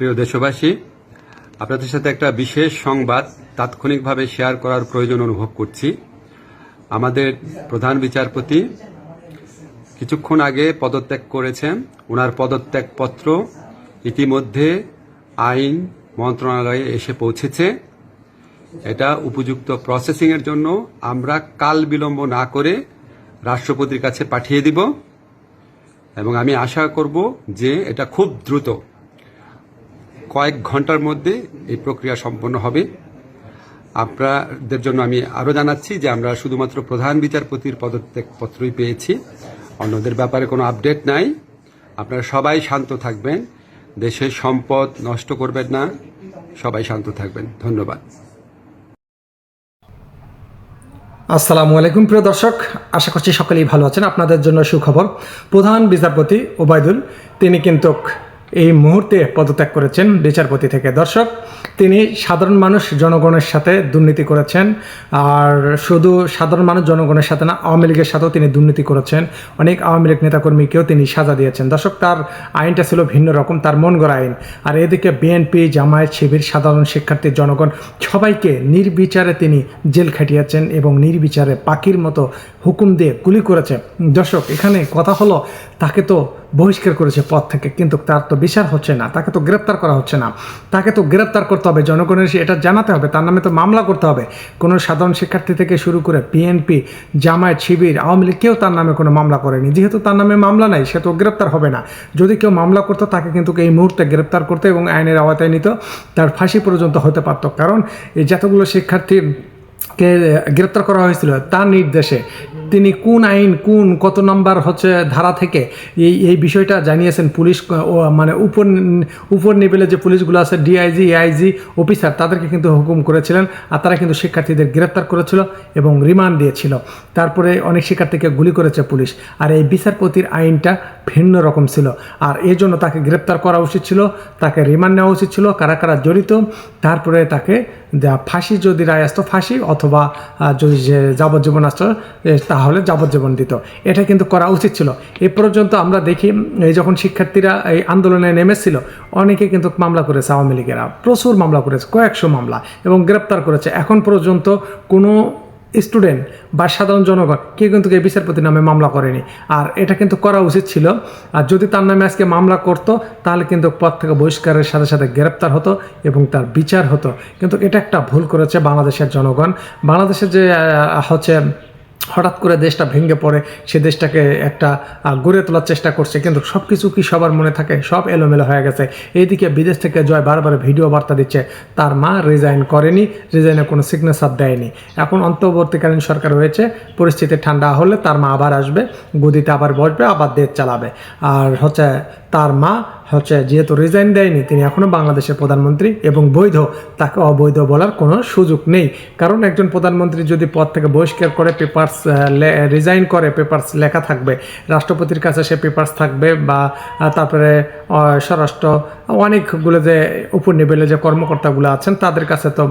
প্রিয় দেশবাসী, আপনাদের সাথে একটা বিশেষ সংবাদ তাৎক্ষণিকভাবে শেয়ার করার প্রয়োজন অনুভব করছি। আমাদের প্রধান বিচারপতি কিছুক্ষণ আগে পদত্যাগ করেছেন। ওনার পদত্যাগ পত্র ইতিমধ্যে আইন মন্ত্রণালয়ে এসে পৌঁছেছে। এটা উপযুক্ত প্রসেসিং এর জন্য আমরা কাল বিলম্ব না করে রাষ্ট্রপতির কাছে পাঠিয়ে দিব। এবং আমি আশা করব যে এটা খুব দ্রুত কয়েক ঘণ্টার মধ্যে এই প্রক্রিয়া সম্পন্ন হবে। আপনাদের জন্য আমি আরও জানাচ্ছি যে আমরা শুধুমাত্র প্রধান বিচারপতির পদত্যাগ পত্রই পেয়েছি। অন্যদের ব্যাপারে কোনো আপডেট নাই। আপনারা সবাই শান্ত থাকবেন। দেশের সম্পদ নষ্ট করবেন না। সবাই শান্ত থাকবেন। ধন্যবাদ। আসসালামু আলাইকুম, প্রিয় দর্শক। আশা করছি সকলেই ভালো আছেন। আপনাদের জন্য সুখবর। প্রধান বিচারপতি ওবায়দুল, তিনি কিন্তু এই মুহূর্তে পদত্যাগ করেছেন বিচারপতি থেকে দর্শক। তিনি সাধারণ মানুষ জনগণের সাথে দুর্নীতি করেছেন। আর শুধু সাধারণ মানুষ জনগণের সাথে না, আওয়ামী লীগের সাথেও তিনি দুর্নীতি করেছেন। অনেক আওয়ামী লীগ নেতাকর্মীকেও তিনি সাজা দিয়েছেন। দর্শক, তার আইনটা ছিল ভিন্ন রকম, তার মন গড়া আইন। আর এদিকে বিএনপি, জামায়াত শিবির, সাধারণ শিক্ষার্থী, জনগণ সবাইকে নির্বিচারে তিনি জেল খাটিয়েছেন এবং নির্বিচারে পাখির মতো হুকুম দিয়ে গুলি করেছে। দর্শক, এখানে কথা হলো তাকে তো বহিষ্কার করেছে পদ থেকে, কিন্তু তার তো বিচার হচ্ছে না, তাকে তো গ্রেপ্তার করা হচ্ছে না। তাকে তো গ্রেপ্তার করতে হবে, জনগণের এটা জানাতে হবে, তার নামে তো মামলা করতে হবে। কোনো সাধারণ শিক্ষার্থী থেকে শুরু করে বিএনপি জামায়াত, শিবির, আওয়ামী লীগ, কেউ তার নামে কোনো মামলা করেনি। যেহেতু তার নামে মামলা নাই, সে তো গ্রেপ্তার হবে না। যদি কেউ মামলা করতো, তাকে কিন্তু এই মুহূর্তে গ্রেপ্তার করতে এবং আইনের আওতায় নিত, তার ফাঁসি পর্যন্ত হতে পারত। কারণ এই যতগুলো শিক্ষার্থী কে গ্রেপ্তার করা হয়েছিল, তার নির্দেশে তিনি কোন আইন কোন কত নম্বর হচ্ছে ধারা থেকে এই এই বিষয়টা জানিয়েছেন পুলিশ মানে উপর উপর লেভেলে যে পুলিশগুলো আছে ডিআইজি এআইজি অফিসার তাদেরকে কিন্তু হুকুম করেছিলেন আর তারা কিন্তু শিক্ষার্থীদের গ্রেপ্তার করেছিল এবং রিমান্ড দিয়েছিল। তারপরে অনেক শিক্ষার্থীকে গুলি করেছে পুলিশ আর এই বিচারপতির আইনটা ভিন্ন রকম ছিল। আর এই জন্য তাকে গ্রেপ্তার করা উচিত ছিল তাকে রিমান্ড নেওয়া উচিত ছিল কারা কারা জড়িত তারপরে তাকে ফাঁসি যদি রায় আসতো ফাঁসি অথবা যদি যাবজ্জীবন আসতো এ, তাহলে যাবজ্জীবন দিত এটা কিন্তু করা উচিত ছিল। এ পর্যন্ত আমরা দেখি যখন শিক্ষার্থীরা এই আন্দোলনে নেমেছিল, অনেকে কিন্তু মামলা করেছে আওয়ামী লীগেরা। প্রচুর মামলা করেছে, কয়েকশো মামলা এবং গ্রেপ্তার করেছে। এখন পর্যন্ত কোনো স্টুডেন্ট বা সাধারণ জনগণ, কেউ কিন্তু এই বিচারপতির নামে মামলা করেনি। আর এটা কিন্তু করা উচিত ছিল। আর যদি তার নামে আজকে মামলা করতো, তাহলে কিন্তু পদ থেকে বহিষ্কারের সাথে সাথে গ্রেপ্তার হতো এবং তার বিচার হতো। কিন্তু এটা একটা ভুল করেছে বাংলাদেশের জনগণ। বাংলাদেশের যে হচ্ছে হঠাৎ করে দেশটা ভেঙে পড়ে, সে দেশটাকে একটা গড়ে তোলার চেষ্টা করছে। কিন্তু সব কিছু কি সবার মনে থাকে? সব এলোমেলো হয়ে গেছে। এইদিকে বিদেশ থেকে জয় বারবার ভিডিও বার্তা দিচ্ছে। তার মা রিজাইন করেনি রিজাইনের কোনো সিগনেচার দেয়নি। এখন অন্তর্বর্তীকালীন সরকার হয়েছে, পরিস্থিতি ঠান্ডা হলে তার মা আবার আসবে, গদিতে আবার বসবে, আবার দেশ চালাবে। আর হচ্ছে তার মা হচ্ছে যেহেতু রিজাইন দেয়নি, তিনি এখনও বাংলাদেশের প্রধানমন্ত্রী এবং বৈধ, তাকে অবৈধ বলার কোনো সুযোগ নেই। কারণ একজন প্রধানমন্ত্রী যদি পদ থেকে বহিষ্কার করে পেপার্স রিজাইন করে পেপার্স লেখা থাকবে, রাষ্ট্রপতির কাছে সে পেপার্স থাকবে বা তারপরে স্বরাষ্ট্র অনেকগুলো যে উপর লেভেলে যে কর্মকর্তাগুলো আছেন তাদের কাছে তো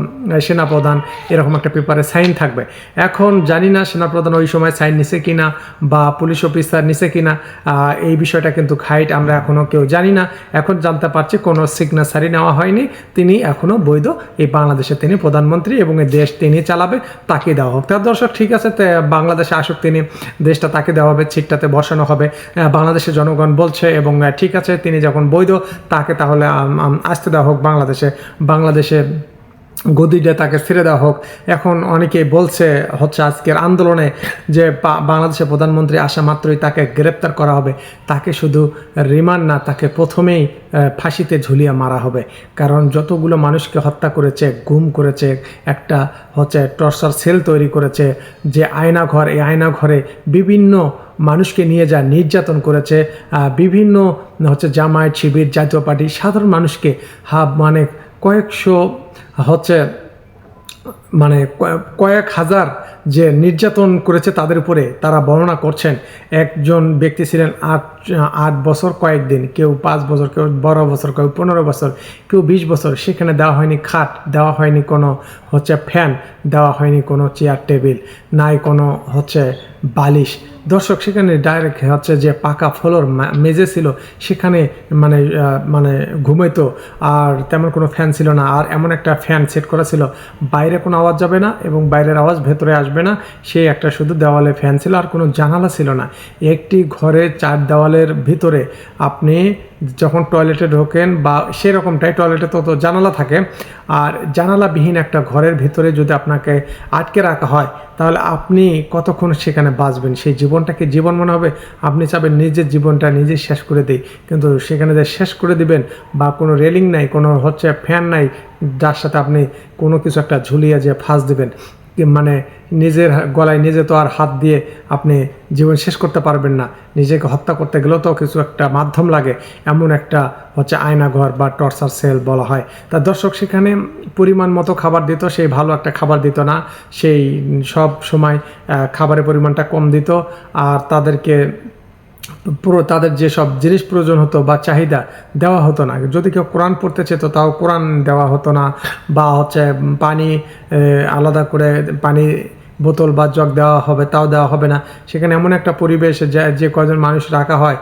সেনাপ্রধান এরকম একটা পেপারে সাইন থাকবে। এখন জানি না সেনাপ্রধান ওই সময় সাইন নিছে কিনা বা পুলিশ অফিসার নিছে কিনা আহ, এই বিষয়টা কিন্তু হাইট আমরা এখনও কেউ জানি না। এখন জানতে পারছি কোনো সিগনেচারই নেওয়া হয়নি। তিনি এখনও বৈধ। এই বাংলাদেশে তিনি প্রধানমন্ত্রী এবং এই দেশ তিনি চালাবে তাকে দেওয়া হোক। তার দর্শক ঠিক আছে বাংলাদেশে আসুক তিনি দেশটা তাকে দেওয়া হবে ছিটটাতে বসানো হবে। বাংলাদেশের জনগণ বলছে এবং ঠিক আছে তিনি যখন বৈধ তাকে তাহলে আসতে দেওয়া হোক বাংলাদেশে। বাংলাদেশে গদিটা তাকে ছেড়ে দেওয়া হোক। এখন অনেকেই বলছে হচ্ছে আজকের আন্দোলনে যে বাংলাদেশের প্রধানমন্ত্রী আসা মাত্রই তাকে গ্রেপ্তার করা হবে। তাকে শুধু রিমান্ড না, তাকে প্রথমেই ফাঁসিতে ঝুলিয়ে মারা হবে। কারণ যতগুলো মানুষকে হত্যা করেছে, গুম করেছে, একটা হচ্ছে টর্চার সেল তৈরি করেছে, যে আয়না ঘর এই আয়না ঘরে বিভিন্ন মানুষকে নিয়ে যা নির্যাতন করেছে বিভিন্ন হচ্ছে জামায়াত শিবির, জাতীয় পার্টি, সাধারণ মানুষকে হা মানে কয়েকশো হচ্ছে মানে কয়- কয়েক হাজার যে নির্যাতন করেছে তাদের উপরে তারা বর্ণনা করছেন। একজন ব্যক্তি ছিলেন আট আট বছর কয়েকদিন, কেউ পাঁচ বছর, কেউ বারো বছর, কেউ পনেরো বছর, কেউ বিশ বছর। সেখানে দেওয়া হয়নি খাট, দেওয়া হয়নি কোনো হচ্ছে ফ্যান, দেওয়া হয়নি কোনো চেয়ার, টেবিল, নাই কোনো হচ্ছে বালিশ। দর্শক, সেখানে ডাইরেক্ট হচ্ছে যে পাকা ফ্লোর মা- মেঝে ছিল, সেখানে মানে মানে ঘুমাইতো, আর তেমন কোনো ফ্যান ছিল না। আর এমন একটা ফ্যান সেট করা ছিল, বাইরে কোনো আওয়াজ যাবে না এবং বাইরের আওয়াজ ভেতরে আসবে না। সেই একটা শুধু দেওয়ালে ফ্যান ছিল আর কোনো জানালা ছিল না। একটি ঘরে চার দেওয়ালের ভিতরে আপনি যখন টয়লেটে ঢোকেন বা সেরকমটাই টয়লেটে তত জানালা থাকে, আর জানালাবিহীন একটা ঘরের ভিতরে যদি আপনাকে আটকে রাখা হয়, তাহলে আপনি কতক্ষণ সেখানে বাঁচবেন? সেই জীবনটাকে জীবন মনে হবে? আপনি চাবেন নিজের জীবনটা নিজে শেষ করে দিই। কিন্তু সেখানে যে শেষ করে দিবেন বা কোনো রেলিং নাই, কোনো হচ্ছে ফ্যান নাই, যার সাথে আপনি কোনো কিছু একটা ঝুলিয়ে যে ফাঁস দিবেন মানে নিজের গলায় নিজে তো আর হাত দিয়ে আপনি জীবন শেষ করতে পারবেন না। নিজেকে হত্যা করতে গেলেও তো কিছু একটা মাধ্যম লাগে। এমন একটা হচ্ছে আয়নাঘর বা টর্চার সেল বলা হয়। তা দর্শক, সেখানে পরিমাণ মতো খাবার দিত, সেই ভালো একটা খাবার দিত না। সেই সব সময় খাবারের পরিমাণটা কম দিত। আর তাদেরকে তাদের যেসব জিনিস প্রয়োজন হতো বা চাহিদা দেওয়া হতো না। যদি কেউ কোরআন পড়তে চেত, তাও কোরআন দেওয়া হতো না। বা হচ্ছে পানি আলাদা করে পানি বোতল বা জগ দেওয়া হবে, তাও দেওয়া হবে না। সেখানে এমন একটা পরিবেশ যে যে কজন মানুষ রাখা হয়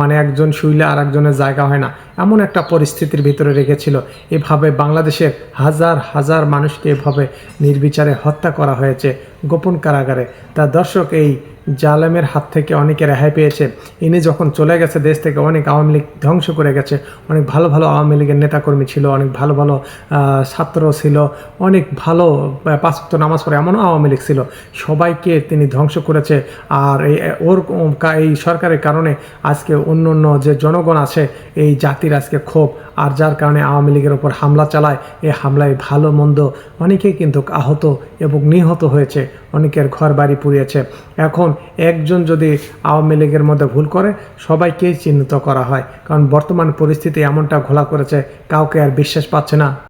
মানে একজন শুইলে আর একজনের জায়গা হয় না। এমন একটা পরিস্থিতির ভিতরে রেখেছিল। এভাবে বাংলাদেশের হাজার হাজার মানুষকে এভাবে নির্বিচারে হত্যা করা হয়েছে গোপন কারাগারে। তা দর্শক, এই জালেমের হাত থেকে অনেকে রেহাই পেয়েছে। ইনি যখন চলে গেছে, দেশ থেকে অনেক আওয়ামী লীগ ধ্বংস করে গেছে। অনেক ভালো ভালো আওয়ামী লীগের নেতাকর্মী ছিল, অনেক ভালো ভালো ছাত্র ছিল, অনেক ভালো পাঁচক্ত নামাজ পড়ে এমনও আওয়ামী লীগ ছিল। সবাইকে তিনি ধ্বংস করেছে। আর এই, ওর এই সরকারের কারণে আজকে অন্য অন্য যে জনগণ আছে, এই জাতির আজকে ক্ষোভ আর যার কারণে আওয়ামী লীগের ওপর হামলা চালায়, এ হামলায় ভালো মন্দ অনেকেই কিন্তু আহত এবং নিহত হয়েছে, অনেকের ঘর বাড়ি পুড়িয়েছে। এখন একজন যদি আওয়ামী লীগের মধ্যে ভুল করে, সবাইকেই চিহ্নিত করা হয়। কারণ বর্তমান পরিস্থিতি এমনটা ঘোলা করেছে, কাউকে আর বিশ্বাস পাচ্ছে না।